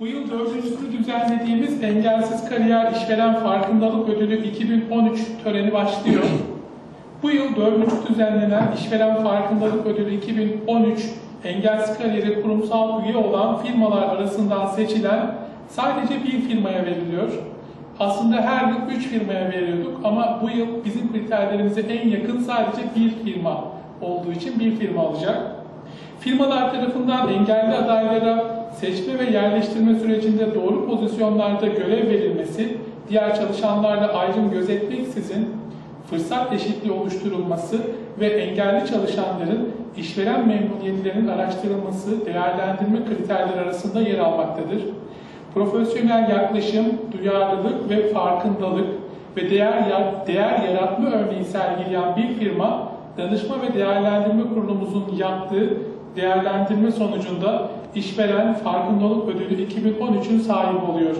Bu yıl dördüncüsünü düzenlediğimiz Engelsiz Kariyer İşveren Farkındalık Ödülü 2013 töreni başlıyor. Bu yıl dördüncü düzenlenen İşveren Farkındalık Ödülü 2013 Engelsiz Kariyeri kurumsal üye olan firmalar arasından seçilen sadece bir firmaya veriliyor. Aslında her yıl üç firmaya veriyorduk ama bu yıl bizim kriterlerimize en yakın sadece bir firma olduğu için bir firma alacak. Firmalar tarafından engelli adaylara seçme ve yerleştirme sürecinde doğru pozisyonlarda görev verilmesi, diğer çalışanlarla ayrım gözetmeksizin fırsat eşitliği oluşturulması ve engelli çalışanların işveren memnuniyetlerinin araştırılması değerlendirme kriterleri arasında yer almaktadır. Profesyonel yaklaşım, duyarlılık ve farkındalık ve değer, değer yaratma örneği sergileyen bir firma, danışma ve değerlendirme kurulumuzun yaptığı değerlendirme sonucunda işveren farkındalık ödülü 2013'ün sahibi oluyor.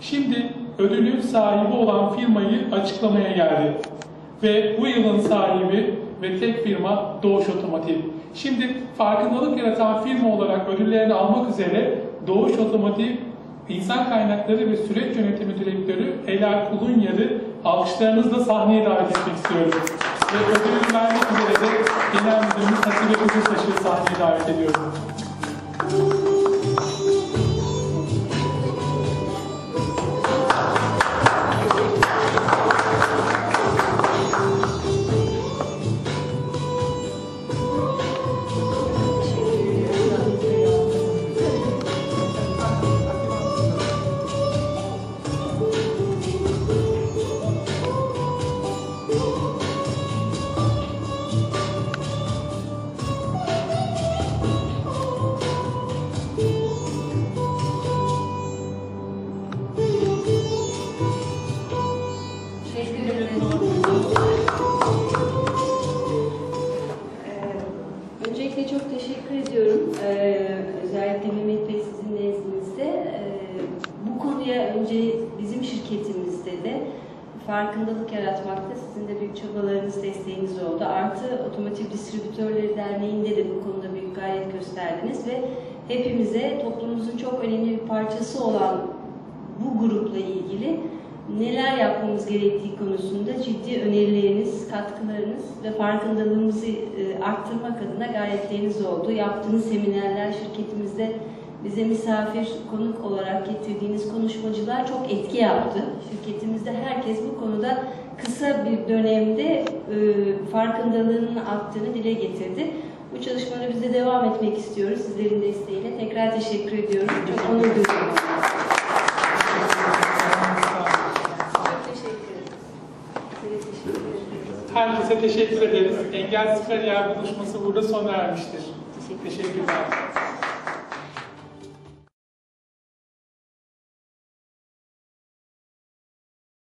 Şimdi ödülün sahibi olan firmayı açıklamaya geldi. Ve bu yılın sahibi ve tek firma Doğuş Otomotiv. Şimdi farkındalık yaratan firma olarak ödüllerini almak üzere Doğuş Otomotiv İnsan Kaynakları ve Süreç Yönetimi Direktörü Ela Kulunyar'ı alkışlarınızla sahneye davet etmek istiyorum. Ve ödülü vermek üzere de Genel Müdürümüz Hatice Kızıltaş'ı sahneye davet ediyorum. Teşekkür farkındalık yaratmakta sizin de büyük çabalarınız, desteğiniz oldu. Artı Otomotiv Distribütörleri Derneği'nde de bu konuda büyük gayret gösterdiniz ve hepimize toplumumuzun çok önemli bir parçası olan bu grupla ilgili neler yapmamız gerektiği konusunda ciddi önerileriniz, katkılarınız ve farkındalığımızı e, arttırmak adına gayretleriniz oldu. Yaptığınız seminerler şirketimizde bize misafir, konuk olarak getirdiğiniz konuşmacılar çok etki yaptı. Şirketimizde herkes bu konuda kısa bir dönemde e, farkındalığının arttığını dile getirdi. Bu çalışmalara biz de devam etmek istiyoruz sizlerin desteğiyle. Tekrar teşekkür ediyorum. Çok onur ederim. Herkese teşekkür ederiz. Engelsiz Kariyer buluşması burada sona ermiştir. Teşekkür. Teşekkürler.